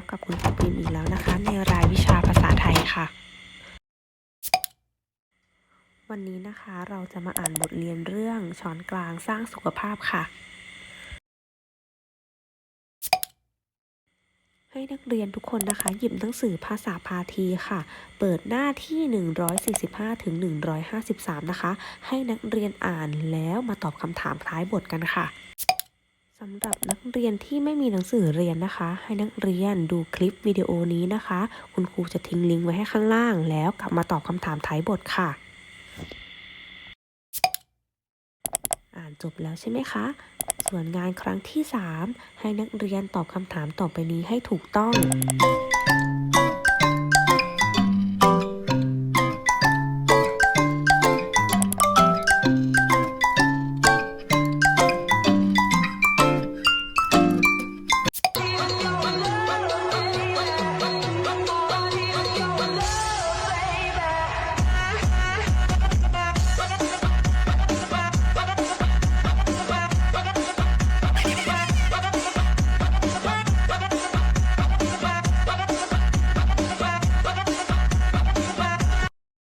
บกับคุณครูปิมอีกแล้วนะคะ ในรายวิชาภาษาไทยค่ะ วันนี้นะคะเราจะมาอ่านบทเรียนเรื่องช้อนกลางสร้างสุขภาพค่ะ ให้นักเรียนทุกคนนะคะ หยิบหนังสือภาษาพาทีค่ะ เปิดหน้าที่ 145ถึง153 นะคะ ให้นักเรียนอ่านแล้วมาตอบคำถามท้ายบทกันค่ะำหรับนักเรียนที่ไม่มีหนังสือเรียนนะคะ ให้นักเรียนดูคลิปวิดีโอนี้นะคะ คุณครูจะทิ้งลิงก์ไว้ให้ข้างล่าง แล้วกลับมาตอบคำถามท้ายบทค่ะ อ่านจบแล้วใช่ไหมคะ ส่วนงานครั้งที่ 3 ให้นักเรียนตอบคำถามต่อไปนี้ให้ถูกต้อง